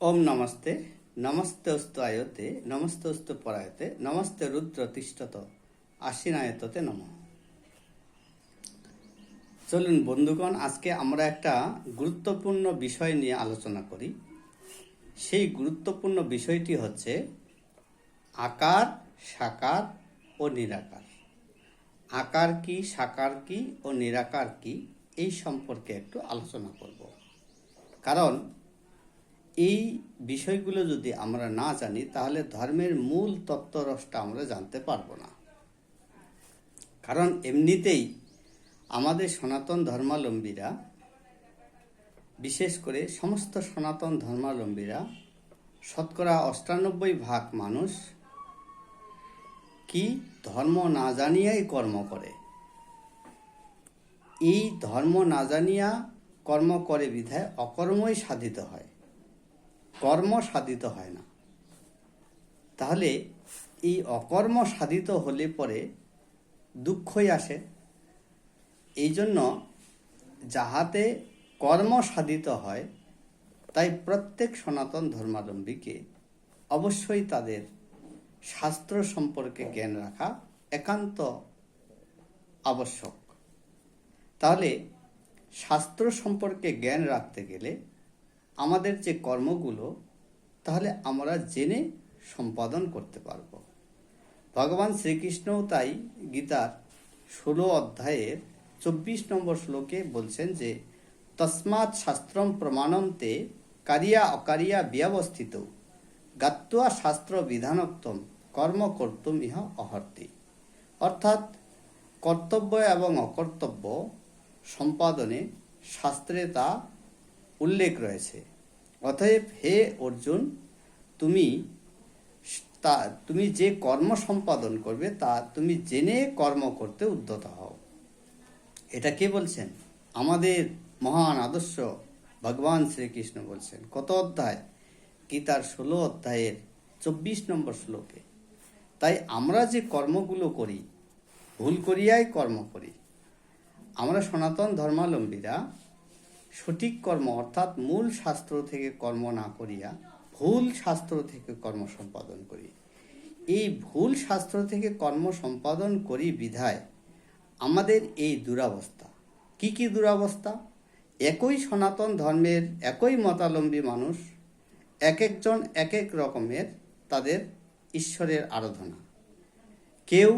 ওম নমস্তে নমস্তে অস্তু আয়তে, নমস্তে অস্তু পরায়তে, নমস্তে রুদ্র তিষ্ঠত, আশ্বিনায়ততে নম। চলুন বন্ধুগণ, আজকে আমরা একটা গুরুত্বপূর্ণ বিষয় নিয়ে আলোচনা করি। সেই গুরুত্বপূর্ণ বিষয়টি হচ্ছে আকার, সাকার ও নিরাকার। আকার কি, সাকার কি ও নিরাকার কি, এই সম্পর্কে একটু আলোচনা করব। কারণ এই বিষয়গুলো যদি আমরা না জানি, তাহলে ধর্মের মূল তত্ত্বরসটা আমরা জানতে পারব না। কারণ এমনিতেই আমাদের সনাতন ধর্মাবলম্বীরা বিশেষ করে সমস্ত সনাতন ধর্মালম্বীরা, শতকরা অষ্টানব্বই ভাগ মানুষ কি ধর্ম না জানিয়াই কর্ম করে? এই ধর্ম না জানিয়া কর্ম করে বিধায় অকর্মই সাধিত হয়। কর্ম সাধিত হয় না। তাহলে এই অকর্ম সাধিত হলে পরে দুঃখই আসে। এই জন্য যাহাতে কর্ম সাধিত হয়, তাই প্রত্যেক সনাতন ধর্মাবলম্বীকে অবশ্যই তাদের শাস্ত্র সম্পর্কে জ্ঞান রাখা একান্ত আবশ্যক। তাহলে শাস্ত্র সম্পর্কে জ্ঞান রাখতে গেলে আমাদের যে কর্মগুলো, তাহলে আমরা জেনে সম্পাদন করতে পারব। ভগবান শ্রীকৃষ্ণও তাই গীতার ষোলো অধ্যায়ের চব্বিশ নম্বর শ্লোকে বলছেন যে, তসমাৎ শাস্ত্রম প্রমাণন্তে কারিয়া অকারিয়া ব্যবস্থিত, গাত্বা শাস্ত্র বিধানোক্তম কর্ম কর্তুম ইহ অহর্তি। অর্থাৎ কর্তব্য এবং অকর্তব্য সম্পাদনে শাস্ত্রে তা উল্লেখ রয়েছে। অতএব হে অর্জুন, তুমি তা, তুমি যে কর্ম সম্পাদন করবে তা তুমি জেনে কর্ম করতে উদ্যত হও। এটা কে বলছেন? আমাদের মহান আদর্শ ভগবান শ্রীকৃষ্ণ বলছেন। কত অধ্যায়? গীতার ষোলো অধ্যায়ের চব্বিশ নম্বর শ্লোকে। তাই আমরা যে কর্মগুলো করি, ভুল করিয়াই কর্ম করি। আমরা সনাতন ধর্মাবলম্বীরা সঠিক কর্ম অর্থাৎ মূল শাস্ত্র থেকে কর্ম না করিয়া ভুল শাস্ত্র থেকে কর্ম সম্পাদন করি। এই ভুল শাস্ত্র থেকে কর্ম সম্পাদন করি বিধায় আমাদের এই দুরাবস্থা। কি কি দুরাবস্থা? একই সনাতন ধর্মের একই মতালম্বী মানুষ, এক একজন এক এক রকমের তাদের ঈশ্বরের আরাধনা। কেউ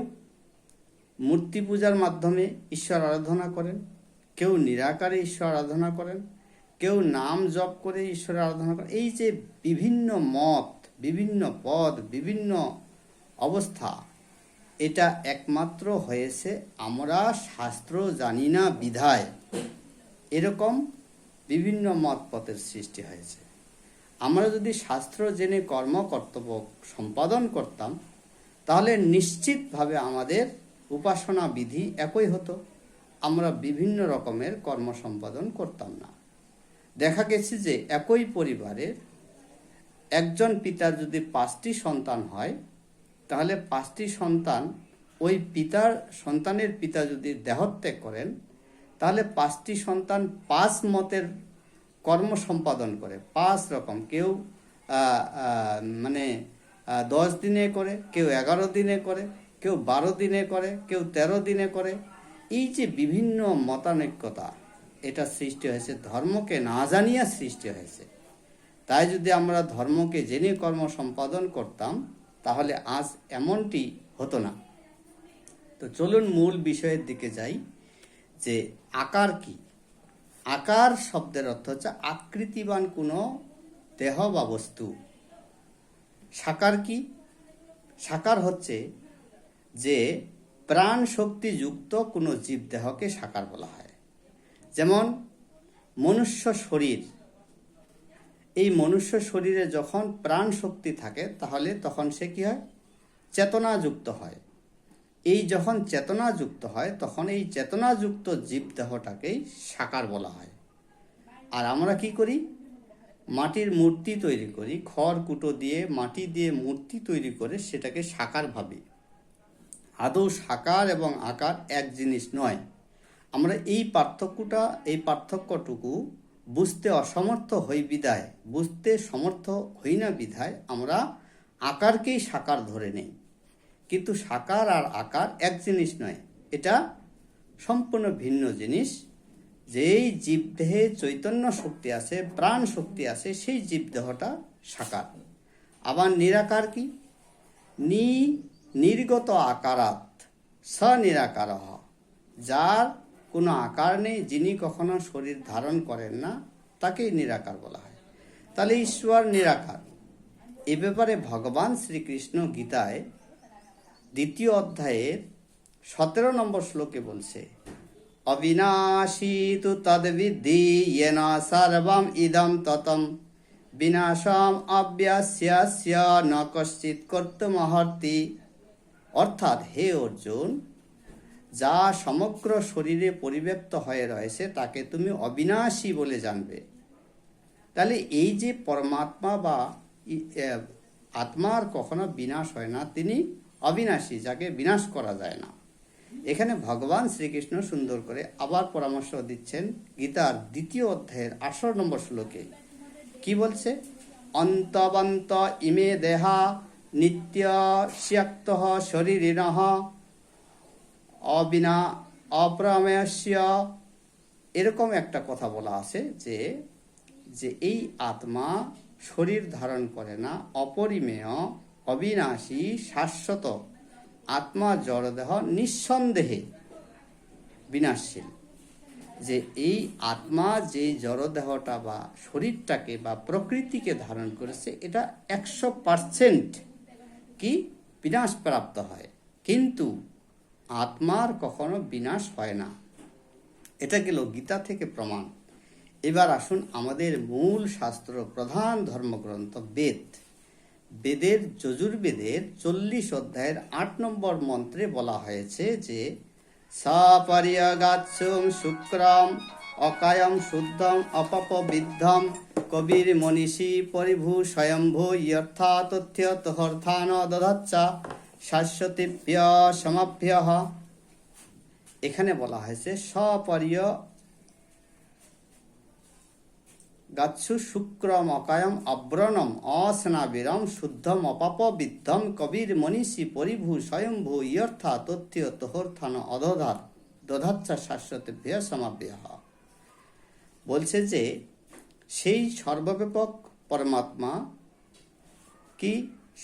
মূর্তি পূজার মাধ্যমে ঈশ্বর আরাধনা করেন কেউ নিরাকারে ঈশ্বর আরাধনা করেন, কেউ নাম জপ করে ঈশ্বর আরাধনা করেন। এই যে বিভিন্ন মত, বিভিন্ন পদ, বিভিন্ন অবস্থা, এটা একমাত্র হয়েছে আমরা শাস্ত্র জানি না বিধায়। এরকম বিভিন্ন মত পথের সৃষ্টি হয়েছে। আমরা যদি শাস্ত্র জেনে কর্ম, কর্তব্য সম্পাদন করতাম, তাহলে নিশ্চিতভাবে আমাদের উপাসনা বিধি একই হতো। আমরা বিভিন্ন রকমের কর্ম সম্পাদন করতাম না। দেখা গেছে যে একই পরিবারের একজন পিতার যদি পাঁচটি সন্তান হয়, তাহলে পাঁচটি সন্তান, ওই পিতার, সন্তানের পিতা যদি দেহত্যাগ করেন, তাহলে পাঁচটি সন্তান পাঁচ মতের কর্ম সম্পাদন করে। পাঁচ রকম। কেউ মানে দশ দিনে করে, কেউ এগারো দিনে করে, কেউ বারো দিনে করে, কেউ তেরো দিনে করে এই যে বিভিন্ন মতানৈক্যতা, এটা সৃষ্টি হয়েছে, ধর্মকে না জানিয়া সৃষ্টি হয়েছে। তাই যদি আমরা ধর্মকে জেনে কর্ম সম্পাদন করতাম, তাহলে আজ এমনটি হতো না। তো চলুন মূল বিষয়ের দিকে যাই, যে আকার কি? আকার শব্দের অর্থ হচ্ছে আকৃতিবান কোনো দেহ বা বস্তু। সাকার কি? সাকার হচ্ছে যে প্রাণ শক্তি যুক্ত কোনো জীবদেহকে সাকার বলা হয়। যেমন, মনুষ্য শরীর। এই মনুষ্য শরীরে যখন প্রাণ শক্তি থাকে, তাহলে তখন সে কী হয়? চেতনাযুক্ত হয়। এই যখন চেতনাযুক্ত হয়, তখন এই চেতনাযুক্ত জীবদেহটাকেই সাকার বলা হয়। আর আমরা কি করি? মাটির মূর্তি তৈরি করি। খড় কুটো দিয়ে, মাটি দিয়ে মূর্তি তৈরি করে সেটাকে সাকার ভাবি। আদৌ সাকার এবং আকার এক জিনিস নয়। আমরা এই পার্থক্যটা, এই পার্থক্যটুকু বুঝতে অসমর্থ হই বিধায়, বুঝতে সমর্থ হই না বিধায় আমরা আকারকেই সাকার ধরে নেই। কিন্তু সাকার আর আকার এক জিনিস নয়, এটা সম্পূর্ণ ভিন্ন জিনিস। যেই জীবদেহে চৈতন্য শক্তি আছে, প্রাণ শক্তি আছে, সেই জীবদেহটা সাকার। আবার নিরাকার কি? নি নির্গত আকারাত স নিরাকার যার কোনো আকার নেই, যিনি কখনো শরীর ধারণ করেন না, তাকেই নিরাকার বলা হয়। তাহলে ঈশ্বর নিরাকার। এ ব্যাপারে ভগবান শ্রীকৃষ্ণ গীতায় দ্বিতীয় অধ্যায়ের সতেরো নম্বর শ্লোকে বলছে অবিনাশী তু তদ্বিদ্ধি ইয়েন সর্বম ইদম ততম। বিনাশম অব্যাস্য ন কশ্চিৎ কর্তুমহর্তি অর্থাৎ হে অর্জুন, যা সমগ্র শরীরে পরিব্যাপ্ত হয়ে রয়েছে, তাকে তুমি অবিনাশী বলে জানবে। তাহলে এই যে পরমাত্মা বা আত্মার কখনো বিনাশ হয় না, তিনি অবিনাশী, যাকে বিনাশ করা যায় না। এখানে ভগবান শ্রীকৃষ্ণ সুন্দর করে আবার পরামর্শ দিচ্ছেন গীতার দ্বিতীয় অধ্যায়ের আঠারো নম্বর শ্লোকে। কি বলছে? অন্তবন্ত ইমে দেহা নিত্য স্যক্ত শরীরিণ অবিনা অপ্রমেয়স্য। এরকম একটা কথা বলা আছে যে যে এই আত্মা শরীর ধারণ করে না, অপরিমেয়, অবিনাশী, শাশ্বত। আত্মা জড়দেহ নিঃসন্দেহে বিনাশশীল। যে এই আত্মা যে জড়দেহটা বা শরীরটাকে বা প্রকৃতিকে ধারণ করেছে, এটা একশো পারসেন্ট কি? বিনাশ প্রাপ্ত হয়। কিন্তু আত্মার কখনো বিনাশ হয় না। এটা গেল গীতা থেকে প্রমাণ। এবার আসুন আমাদের মূল শাস্ত্র প্রধান ধর্মগ্রন্থ বেদ। বেদের যজুর্বেদের চল্লিশ অধ্যায়ের আট নম্বর মন্ত্রে বলা হয়েছে যে সপরিয়গাৎসুম শুক্রম অকায়ম শুদ্ধম অপপবিদ্ধম কবির মনীষী পরিভূ স্বয়ম্ভূ ইয়র্থা তথ্য তহর্থান দধাচ্চা শাশ্বতীভ্য সমাভ্য। এখানে বলা হয়েছে সপরিয় গাচ্ছু শুক্রম অকায়ম অব্রণম অস্নাবিরম শুদ্ধম অপাপ বিদ্ধম কবির মনীষী পরিভূ স্বয়ম্ভূ ইয়র্থা তথ্য তোহর্থান অধধাত দধাচ্ছা শাশ্বতে ভেয় সমাবেহ বলছে যে, সেই সর্বব্যাপক পরমাত্মা কি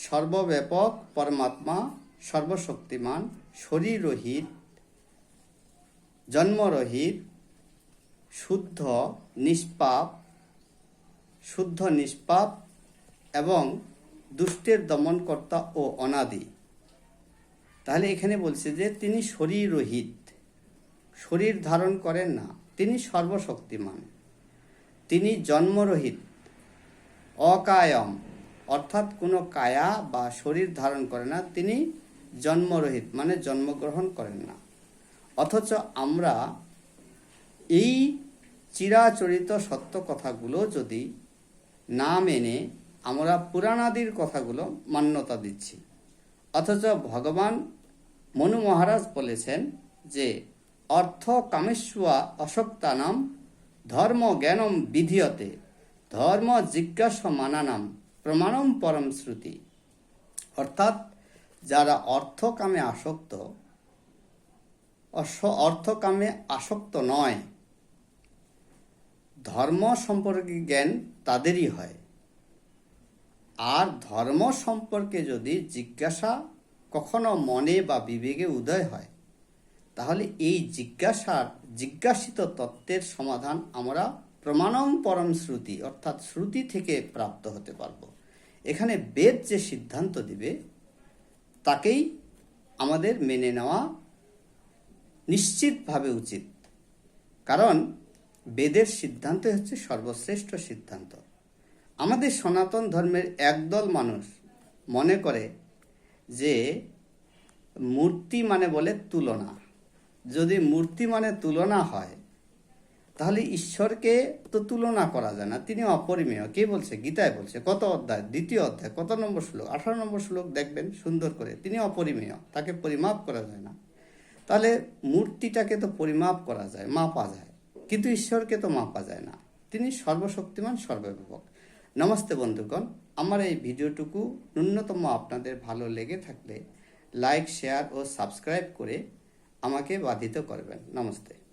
সর্বব্যাপক পরমাত্মা সর্বশক্তিমান, শরীররহিত, জন্মরহিত, শুদ্ধ, নিষ্পাপ শুদ্ধ, নিষ্পাপ এবং দুষ্টের দমনকর্তা ও অনাদি। তাহলে এখানে বলছে যে, তিনি শরীররহিত। শরীর ধারণ করেন না, তিনি সর্বশক্তিমান। তিনি জন্মরহিত, অকায়ম, অর্থাৎ কোনো কায়া বা শরীর ধারণ করে না। তিনি জন্মরহিত মানে জন্মগ্রহণ করেন না। অথচ আমরা এই চিরাচরিত সত্য কথাগুলো যদি না মেনে আমরা পুরাণাদির কথাগুলো মান্যতা দিচ্ছি। অথচ ভগবান মনু মহারাজ বলেছেন যে অর্থ কামেশ্বয়া অশক্তানাম ধর্ম জ্ঞানম বিধিয়তে, ধর্ম জিজ্ঞাসা মানানাম প্রমাণম পরম শ্রুতি। অর্থাৎ যারা অর্থকামে আসক্ত অর্থকামে আসক্ত নয়, ধর্ম সম্পর্কে জ্ঞান তাদেরই হয়। আর ধর্ম সম্পর্কে যদি জিজ্ঞাসা কখনো মনে বা বিবেকে উদয় হয় তাহলে এই জিজ্ঞাসার জিজ্ঞাসিত তত্ত্বের সমাধান আমরা প্রমাণম পরম শ্রুতি, অর্থাৎ শ্রুতি থেকে প্রাপ্ত হতে পারব। এখানে বেদ যে সিদ্ধান্ত দিবে, তাকেই আমাদের মেনে নেওয়া নিশ্চিতভাবে উচিত। কারণ বেদের সিদ্ধান্ত হচ্ছে সর্বশ্রেষ্ঠ সিদ্ধান্ত। আমাদের সনাতন ধর্মের একদল মানুষ মনে করে যে, মূর্তি মানে বলে তুলনা। যদি মূর্তি মানে তুলনা হয়, তাহলে ঈশ্বরকে তো তুলনা করা যায় না, তিনি অপরিমেয়। কে বলছে? গীতায় বলছে, কত অধ্যায়? দ্বিতীয় অধ্যায়, কত নম্বর শ্লোক? আঠারো নম্বর শ্লোক দেখবেন, সুন্দর করে। তিনি অপরিমেয়, তাকে পরিমাপ করা যায় না। তাহলে মূর্তিটাকে তো পরিমাপ করা যায়, মাপা যায়। কিন্তু ঈশ্বরকে তো মাপা যায় না। তিনি সর্বশক্তিমান, সর্বব্যাপক। নমস্তে বন্ধুগণ, আমার এই ভিডিওটুকু ন্যূনতম আপনাদের ভালো লেগে থাকলে লাইক, শেয়ার ও সাবস্ক্রাইব করে আমাকে বাধিত করবেন। নমস্তে।